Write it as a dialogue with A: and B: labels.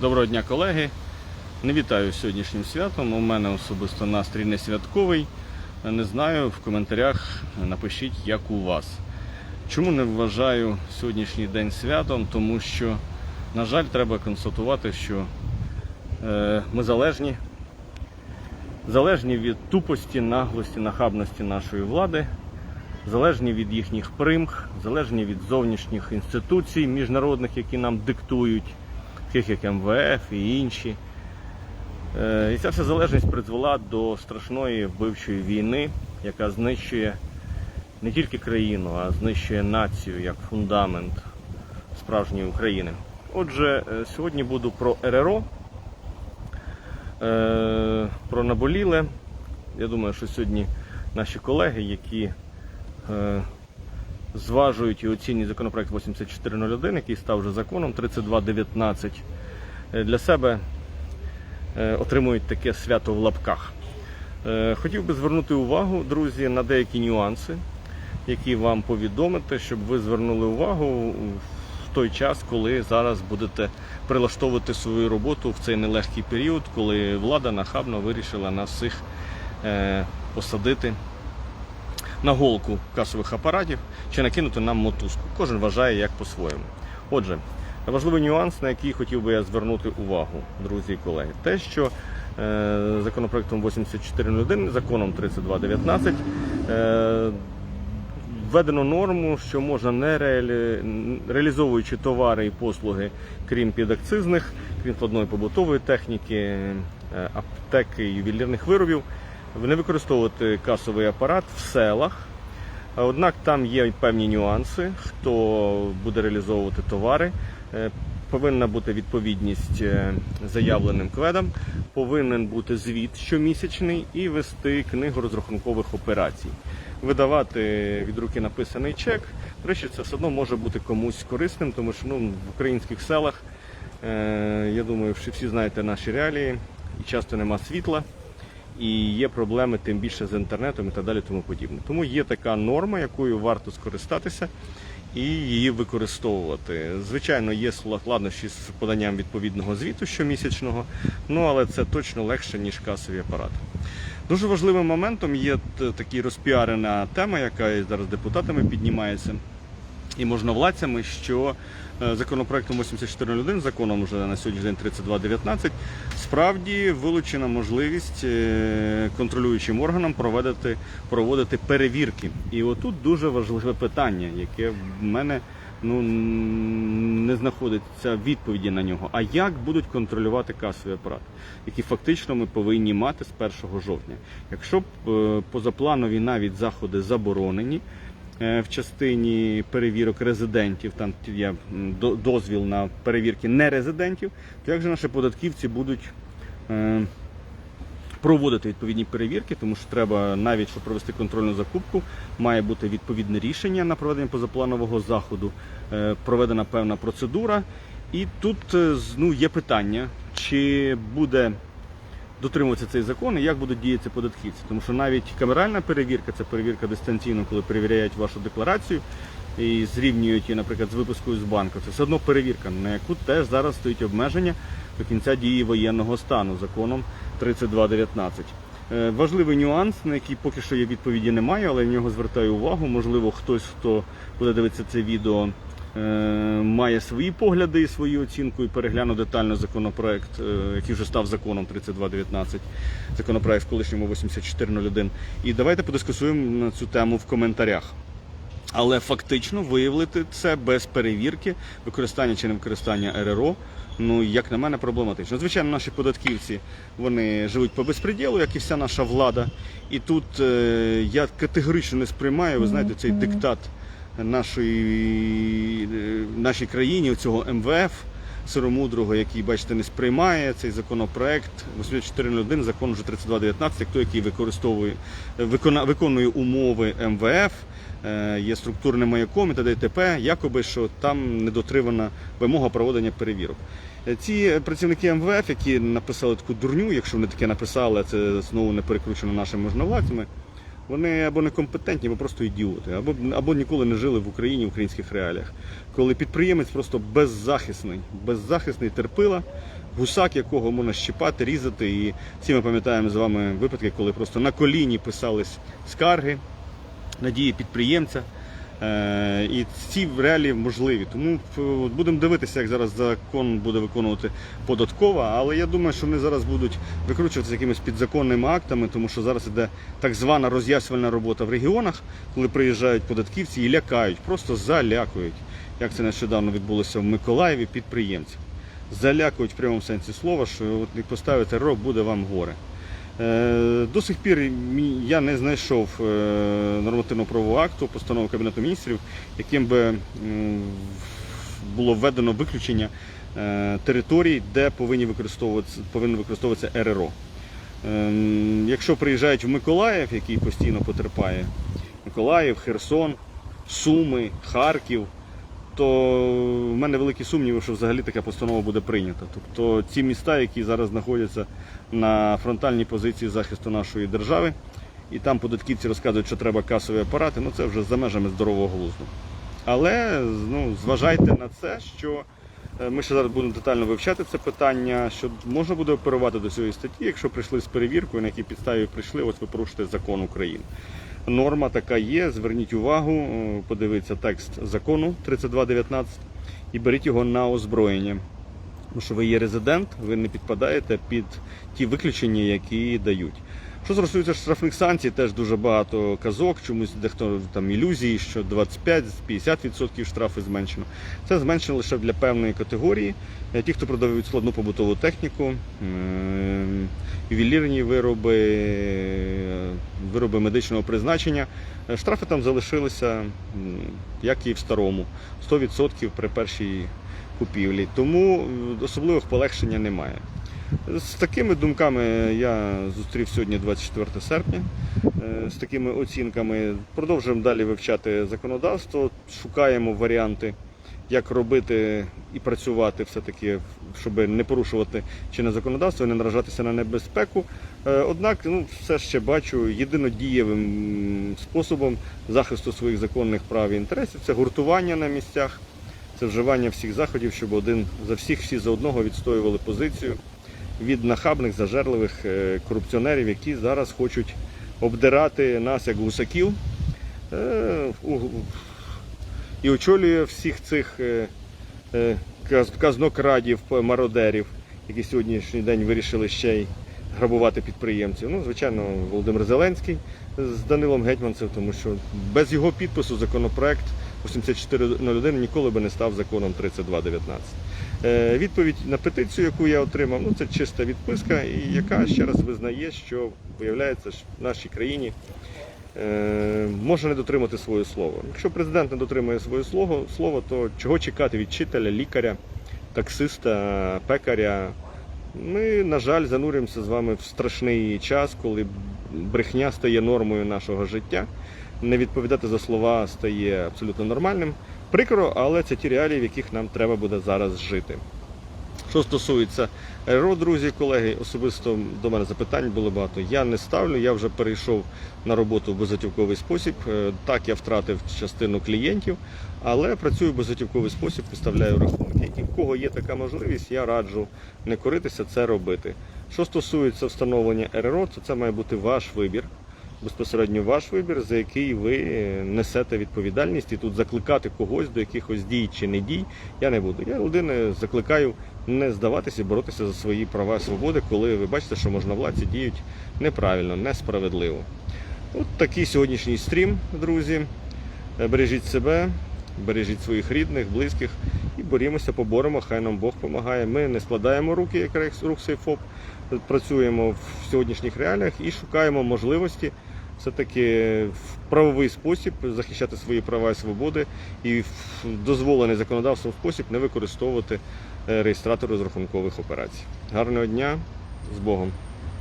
A: Доброго дня, колеги. Не вітаю з сьогоднішнім святом. У мене особисто настрій не святковий. Не знаю, в коментарях напишіть, як у вас. Чому не вважаю сьогоднішній день святом? Тому що, на жаль, треба констатувати, що е, ми залежні. Залежні від тупості, наглості, нахабності нашої влади, залежні від їхніх примх, залежні від зовнішніх інституцій міжнародних, які нам диктують, таких як МВФ і інші. Е, І ця вся залежність призвела до страшної вбивчої війни, яка знищує не тільки країну, а знищує націю як фундамент справжньої України. Отже, е, сьогодні буду про РРО, е, про наболіле. Я думаю, що сьогодні наші колеги, які зважують і оцінюють законопроект 8401, який став вже законом 3219, е, для себе е, отримують таке свято в лапках. Е, Хотів би звернути увагу, друзі, на деякі нюанси, які вам повідомити, щоб ви звернули увагу в той час, коли зараз будете прилаштовувати свою роботу в цей нелегкий період, коли влада нахабно вирішила нас всіх посадити на голку касових апаратів чи накинути нам мотузку. Кожен вважає як по-своєму. Отже, важливий нюанс, на який хотів би я звернути увагу, друзі і колеги, те, що е, законопроектом 8401, законом 3219 е, введено норму, що можна не реалі... реалізовуючи товари і послуги, крім підакцизних, крім складної побутової техніки, е, аптеки, ювелірних виробів, не використовувати касовий апарат в селах. Однак там є певні нюанси, хто буде реалізовувати товари. Е, Повинна бути відповідність е, заявленим кведам, повинен бути звіт щомісячний і вести книгу розрахункових операцій. Видавати від руки написаний чек. До речі, це все одно може бути комусь корисним, тому що ну, в українських селах, е, я думаю, всі знаєте наші реалії, і часто нема світла і є проблеми тим більше з інтернетом і так далі тому подібне. Тому є така норма, якою варто скористатися і її використовувати. Звичайно, є складнощі з поданням відповідного звіту щомісячного, ну але це точно легше, ніж касові апарати. Дуже важливим моментом є т- така розпіарена тема, яка зараз депутатами піднімається і можновладцями, що е, законопроектом 8401, законом вже на сьогоднішній день 3219, справді вилучена можливість е, контролюючим органам проводити, проводити перевірки. І отут дуже важливе питання, яке в мене ну, не знаходиться відповіді на нього. А як будуть контролювати касові апарати, які фактично ми повинні мати з 1 жовтня? Якщо е, позапланові навіть заходи заборонені, в частині перевірок резидентів, там є до- дозвіл на перевірки нерезидентів, то як же наші податківці будуть е, проводити відповідні перевірки, тому що треба навіть щоб провести контрольну закупку, має бути відповідне рішення на проведення позапланового заходу, е, проведена певна процедура. І тут е, ну, є питання, чи буде дотримуватися цей закон і як будуть діяти податківці. Тому що навіть камеральна перевірка, це перевірка дистанційно, коли перевіряють вашу декларацію і зрівнюють її, наприклад, з випискою з банку. Це все одно перевірка, на яку теж зараз стоїть обмеження до кінця дії воєнного стану законом 3219. Е, Важливий нюанс, на який поки що є відповіді немає, але на нього звертаю увагу. Можливо, хтось, хто буде дивитися це відео, має свої погляди і свою оцінку і перегляну детально законопроект, е, який вже став законом 3219, законопроект в колишньому 8401. І давайте подискусуємо на цю тему в коментарях. Але фактично виявити це без перевірки, використання чи не використання РРО, ну як на мене, проблематично. Звичайно, наші податківці вони живуть по безпреділу, як і вся наша влада. І тут е, я категорично не сприймаю, ви знаєте, цей диктат нашої е, нашій країні, цього МВФ сиромудрого, який, бачите, не сприймає цей законопроект. 8401, закон вже 3219, як той, який використовує викона, виконує умови МВФ, е, є структурним маяком і і якоби що там недотримана вимога проведення перевірок. Е, Ці працівники МВФ, які написали таку дурню, якщо вони таке написали, це знову не перекручено нашими можновладцями, вони або некомпетентні, або просто ідіоти, або, або ніколи не жили в Україні в українських реаліях. Коли підприємець просто беззахисний, беззахисний терпила,
B: гусак, якого можна щипати, різати. І всі ми пам'ятаємо з вами випадки, коли просто на коліні писались скарги, надії підприємця. Е, І ці реалії можливі. Тому будемо дивитися, як зараз закон буде виконувати податкова. Але я думаю, що вони зараз будуть викручуватися якимись підзаконними актами, тому що зараз іде так звана роз'яснювальна робота в регіонах, коли приїжджають податківці і лякають, просто залякують. Як це нещодавно відбулося в Миколаєві підприємців. Залякують в прямому сенсі слова, що от як поставите РО, буде вам горе. Е, До сих пір я не знайшов е, нормативно-правового акту постанови Кабінету міністрів, яким би було введено виключення е, територій, де повинні використовуватися, повинно використовуватися РРО. Ем, Якщо приїжджають в Миколаїв, який постійно потерпає, Миколаїв, Херсон, Суми, Харків, то в мене великі сумніви, що взагалі така постанова буде прийнята. Тобто ці міста, які зараз знаходяться на фронтальній позиції захисту нашої держави, і там податківці розказують, що треба касові апарати, ну це вже за межами здорового глузду. Але ну, зважайте на це, що е, ми ще зараз будемо детально вивчати це питання, що можна буде оперувати до цієї статті, якщо прийшли з перевіркою, на якій підставі прийшли, ось ви порушите закон України. Норма така є, зверніть увагу, е, подивіться текст закону 3219 і беріть його на озброєння. Тому що ви є резидент, ви не підпадаєте під ті виключення, які дають. Що стосується штрафних санкцій, теж дуже багато казок, чомусь дехто там ілюзії, що 25-50% штрафи зменшено. Це зменшено лише для певної категорії. Е, Ті, хто продають складну побутову техніку, ювелірні вироби, е, вироби медичного призначення. Е, Штрафи там залишилися, як і в старому, 100% при першій купівлі. Тому особливих полегшення немає. З такими думками я зустрів сьогодні 24 серпня. Е, З такими оцінками продовжуємо далі вивчати законодавство, шукаємо варіанти, як робити і працювати все-таки, щоб не порушувати чинне законодавство не наражатися на небезпеку. Е, Однак, ну, все ще бачу єдинодієвим способом захисту своїх законних прав і інтересів це гуртування на місцях, це вживання всіх заходів, щоб один за всіх, всі за одного відстоювали позицію від нахабних, зажерливих е, корупціонерів, які зараз хочуть обдирати нас як гусаків. Е, І очолює всіх цих е, каз- казнокрадів, мародерів, які сьогоднішній день вирішили ще й грабувати підприємців. Ну, звичайно, Володимир Зеленський з Данилом Гетьманцем, тому що без його підпису законопроект 8401 ніколи би не став законом 3219. Е, Відповідь на петицію, яку я отримав, ну це чиста відписка, яка ще раз визнає, що виявляється, що в нашій країні е, може не дотримати своє слово. Якщо президент не дотримує своє слово, то чого чекати від вчителя, лікаря, таксиста, пекаря? Ми, на жаль, зануримося з вами в страшний час, коли брехня стає нормою нашого життя. Не відповідати за слова стає абсолютно нормальним. Прикро, але це ті реалії, в яких нам треба буде зараз жити. Що стосується РРО, друзі, колеги, особисто до мене запитань було багато. Я не ставлю, я вже перейшов на роботу в безготівковий спосіб. Е, Так, я втратив частину клієнтів, але працюю в безготівковий спосіб, виставляю рахунки. І в кого є така можливість, я раджу не коритися, це робити. Що стосується встановлення РРО, то це має бути ваш вибір. Безпосередньо ваш вибір, за який ви несете відповідальність, і тут закликати когось до якихось дій чи не дій я не буду. Я людини закликаю не здаватися боротися за свої права і свободи, коли ви бачите, що можновладці діють неправильно, несправедливо. От такий сьогоднішній стрім, друзі. Е, Бережіть себе, бережіть своїх рідних, близьких і борімося, поборемо, хай нам Бог допомагає. Ми не складаємо руки, як рух Сейфоп, працюємо в сьогоднішніх реаліях і шукаємо можливості все-таки в правовий спосіб захищати свої права і свободи і в дозволений законодавством спосіб не використовувати реєстратор реєстратори розрахункових операцій. Гарного дня з Богом!